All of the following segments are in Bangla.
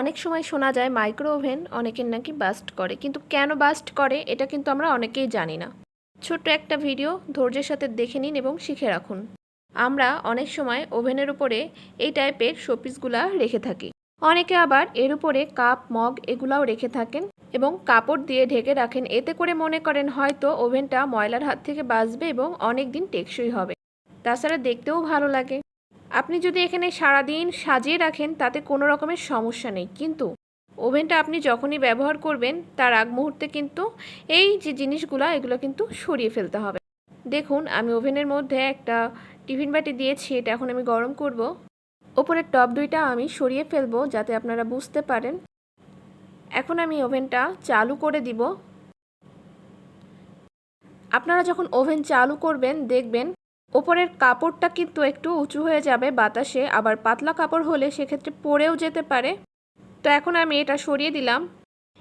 অনেক সময় শোনা যায় মাইক্রো ওভেন অনেকের নাকি বাস্ট করে, কিন্তু কেন বাস্ট করে এটা কিন্তু আমরা অনেকেই জানি না। ছোট্ট একটা ভিডিও ধৈর্যের সাথে দেখে নিন এবং শিখে রাখুন। আমরা অনেক সময় ওভেনের উপরে এই টাইপের শোপিসগুলা রেখে থাকি। অনেকে আবার এর উপরে কাপ, মগ এগুলাও রেখে থাকেন এবং কাপড় দিয়ে ঢেকে রাখেন। এতে করে মনে করেন হয়তো ওভেনটা ময়লার হাত থেকে বাঁচবে এবং অনেক দিন টেকসই হবে। তাছাড়া দেখতেও ভালো লাগে। আপনি যদি এখানে সারাদিন সাজিয়ে রাখেন, তাতে কোনো রকমের সমস্যা নেই। কিন্তু ওভেনটা আপনি যখনই ব্যবহার করবেন, তার আগ মুহূর্তে কিন্তু এই যে জিনিসগুলো, এগুলো কিন্তু সরিয়ে ফেলতে হবে। দেখুন, আমি ওভেনের মধ্যে একটা টিফিন বাটি দিয়েছি, এটা এখন আমি গরম করব। ওপরের টপ দুইটা আমি সরিয়ে ফেলব, যাতে আপনারা বুঝতে পারেন। এখন আমি ওভেনটা চালু করে দিব। আপনারা যখন ওভেন চালু করবেন, দেখবেন ওপরের কাপড়টা কিন্তু একটু উঁচু হয়ে যাবে বাতাসে, আবার পাতলা কাপড় হলে সেক্ষেত্রে পড়েও যেতে পারে। তো এখন আমি এটা সরিয়ে দিলাম।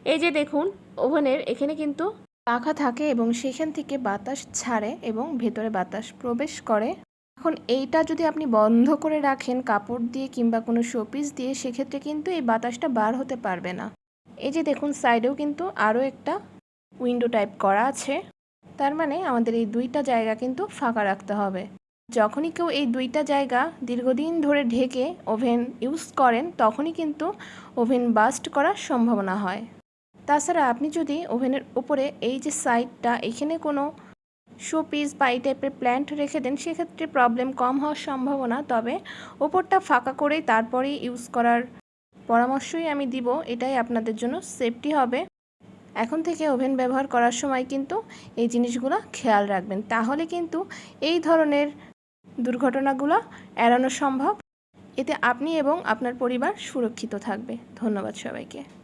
এই যে দেখুন, ওভেনের এখানে কিন্তু পাখা থাকে এবং সেখান থেকে বাতাস ছাড়ে এবং ভেতরে বাতাস প্রবেশ করে। এখন এইটা যদি আপনি বন্ধ করে রাখেন কাপড় দিয়ে কিংবা কোনো শোপিস দিয়ে, সেক্ষেত্রে কিন্তু এই বাতাসটা বার হতে পারবে না। এই যে দেখুন, সাইডেও কিন্তু আরও একটা উইন্ডো টাইপ করা আছে। তার মানে আমাদের এই দুইটা জায়গা কিন্তু ফাঁকা রাখতে হবে। যখনই কেউ এই দুইটা জায়গা দীর্ঘদিন ধরে ঢেকে ওভেন ইউজ করেন, তখনই কিন্তু ওভেন বাস্ট করার সম্ভাবনা হয়। তাছাড়া আপনি যদি ওভেনের উপরে এই যে সাইডটা, এখানে কোনো শো পিস বা এই টাইপের প্ল্যান্ট রেখে দেন, সেক্ষেত্রে প্রবলেম কম হওয়ার সম্ভাবনা। তবে ওপরটা ফাঁকা করেই তারপরেই ইউজ করার পরামর্শই আমি দিব, এটাই আপনাদের জন্য সেফটি হবে। এখন থেকে ওভেন ব্যবহার করার সময় কিন্তু এই জিনিসগুলো খেয়াল রাখবেন। তাহলে কিন্তু এই ধরনের দুর্ঘটনাগুলো এড়ানো সম্ভব। এতে আপনি এবং আপনার পরিবার সুরক্ষিত থাকবে। ধন্যবাদ সবাইকে।